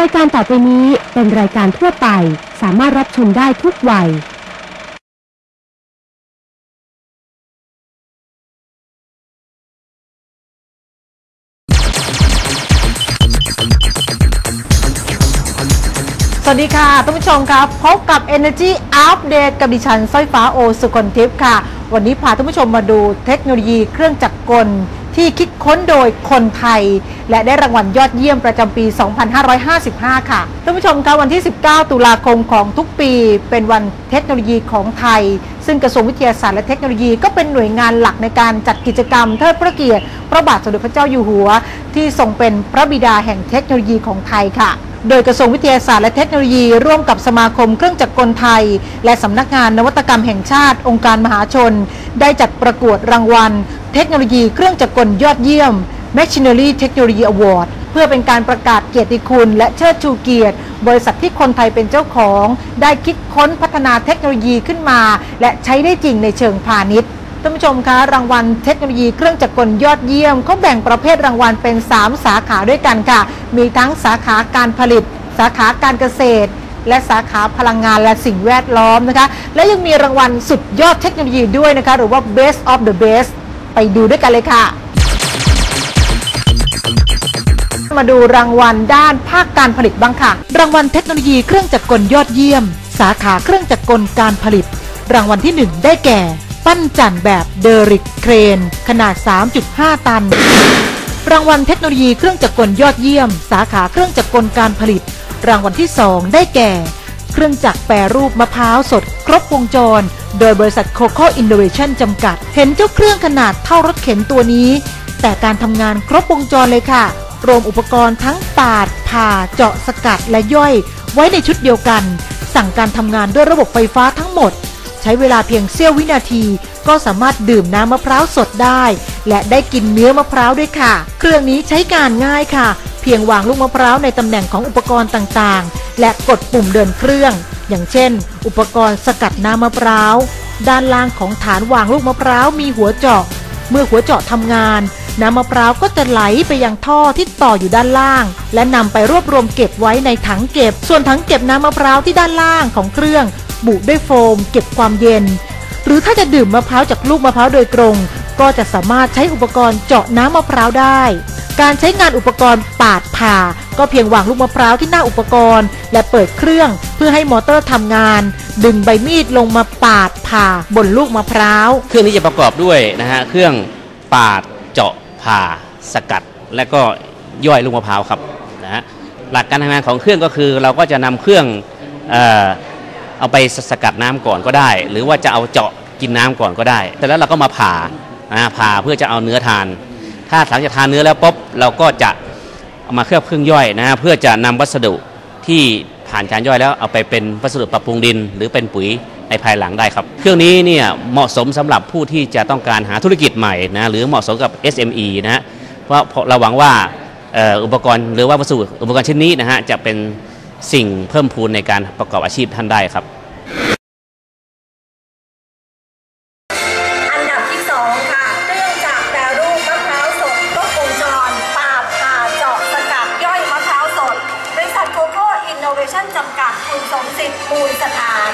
รายการต่อไปนี้เป็นรายการทั่วไป สามารถรับชมได้ทุกวัย สวัสดีค่ะท่านผู้ชมครับพบกับ Energy Update กับดิฉันสร้อยฟ้าโอสุคนทิพย์ค่ะ วันนี้พาท่านผู้ชมมาดูเทคโนโลยีเครื่องจักรกล ที่คิดค้นโดยคนไทย และได้รางวัลยอดเยี่ยมประจำปี 2555 ค่ะ ท่านผู้ชมครับวันที่ 19 ตุลาคมของทุกปี เป็นวันเทคโนโลยีของไทย ซึ่งกระทรวงวิทยาศาสตร์และเทคโนโลยีก็เป็นหน่วยงานหลักในการจัดกิจกรรมเทิดพระเกียรติพระบาทสมเด็จพระเจ้าอยู่หัว ที่ทรงเป็นพระบิดาแห่งเทคโนโลยีของไทยค่ะโดยกระทรวงวิทยาศาสตร์และเทคโนโลยี ร่วมกับสมาคมเครื่องจักรกลไทย และสำนักงานนวัตกรรมแห่งชาติ องค์การมหาชน ได้จัดประกวดรางวัล เทคโนโลยีเครื่องจักรกลยอดเยี่ยม Machinery Technology Award เพื่อเป็นการประกาศเกียรติคุณ และเชิดชูเกียรติ บริษัทที่คนไทยเป็นเจ้าของ ได้คิดค้นพัฒนาเทคโนโลยีขึ้นมา และใช้ได้จริงในเชิงพาณิชย์ท่านผู้ชมคะรางวัลเทคโนโลยีเครื่องจักรกลยอดเยี่ยมเขาแบ่งประเภทรางวัลเป็น 3 สาขาด้วยกันค่ะ มีทั้งสาขาการผลิต สาขาการเกษตร และสาขาพลังงานและสิ่งแวดล้อมนะคะ และยังมีรางวัลสุดยอดเทคโนโลยีด้วยนะคะ หรือว่า Best of the Best ไปดูด้วยกันเลยค่ะ มาดูรางวัลด้านภาคการผลิตบ้างค่ะ รางวัลเทคโนโลยีเครื่องจักรกลยอดเยี่ยม สาขาเครื่องจักรกลการผลิต รางวัลที่ 1 ได้แก่ ปั้นจันแบบเดริกเครน ขนาด 3.5 ตัน รางวัลเทคโนโลยีเครื่องจักรกลยอดเยี่ยม สาขาเครื่องจักรกลการผลิต รางวัลที่ 2 ได้แก่ เครื่องจักรแปรรูปมะพร้าวสดครบวงจร โดยบริษัทโคโค่อินโนเวชั่นจำกัด เห็นเจ้าเครื่องขนาดเท่ารถเข็นตัวนี้ แต่การทำงานครบวงจรเลยค่ะ รวมอุปกรณ์ทั้งปาด ผ่า เจาะสกัดและย่อย ไว้ในชุดเดียวกัน สั่งการทำงานด้วยระบบไฟฟ้าทั้งหมด ใช้เวลาเพียงเสี้ยววินาที ก็สามารถดื่มน้ำมะพร้าวสดได้ และได้กินเนื้อมะพร้าวด้วยค่ะ เครื่องนี้ใช้การง่ายค่ะ พียงวางลูกมะพร้าวในตำแหน่งของอุปกรณ์ต่างๆ และกดปุ่มเดินเครื่อง อย่างเช่น อุปกรณ์สกัดน้ำมะพร้าว ด้านล่างของฐานวางลูกมะพร้าวมีหัวเจาะ เมื่อหัวเจาะทำงาน น้ำมะพร้าวก็จะไหลไปยังท่อที่ต่ออยู่ด้านล่าง และนำไปรวบรวมเก็บไว้ในถังเก็บ ส่วนถังเก็บน้ำมะพร้าวที่ด้านล่างของเครื่อง บุด้วยโฟม เก็บความเย็น หรือถ้าจะดื่มมะพร้าวจากลูกมะพร้าวโดยตรง ก็จะสามารถใช้อุปกรณ์เจาะน้ำมะพร้าวได้ การใช้งานอุปกรณ์ปาดผ่า ก็เพียงวางลูกมะพร้าวที่หน้าอุปกรณ์ และเปิดเครื่องเพื่อให้มอเตอร์ทำงาน ดึงใบมีดลงมาปาดผ่าบนลูกมะพร้าว เครื่องนี้จะประกอบด้วยนะฮะเครื่องปาดเจาะผ่า สกัด และก็ย่อยลูกมะพร้าวครับนะฮะหลักการทำงานของเครื่องก็คือเราก็จะนำเครื่องเอ่อเอาไปสกัดน้ำก่อนก็ได้ หรือว่าจะเอาเจาะกินน้ำก่อนก็ได้ แต่แล้วเราก็มาผ่านะผ่าเพื่อจะเอาเนื้อทาน ถ้าหลังจากทานเนื้อแล้วปุ๊บเราก็จะเอามาเคลือบเครื่องย่อยนะเพื่อจะนำวัสดุที่ผ่านการย่อยแล้วเอาไปเป็นวัสดุปรับปรุงดิน หรือเป็นปุ๋ยในภายหลังได้ครับ เครื่องนี้เนี่ยเหมาะสมสำหรับผู้ที่จะต้องการหาธุรกิจใหม่นะหรือเหมาะสมกับ SME นะฮะเพราะเราหวังว่าอุปกรณ์หรือว่าวัสดุอุปกรณ์ชิ้นนี้นะฮะจะเป็นสิ่งเพิ่มพูนในการประกอบอาชีพท่านได้ครับ คุณสมศิษย์มูลสถาน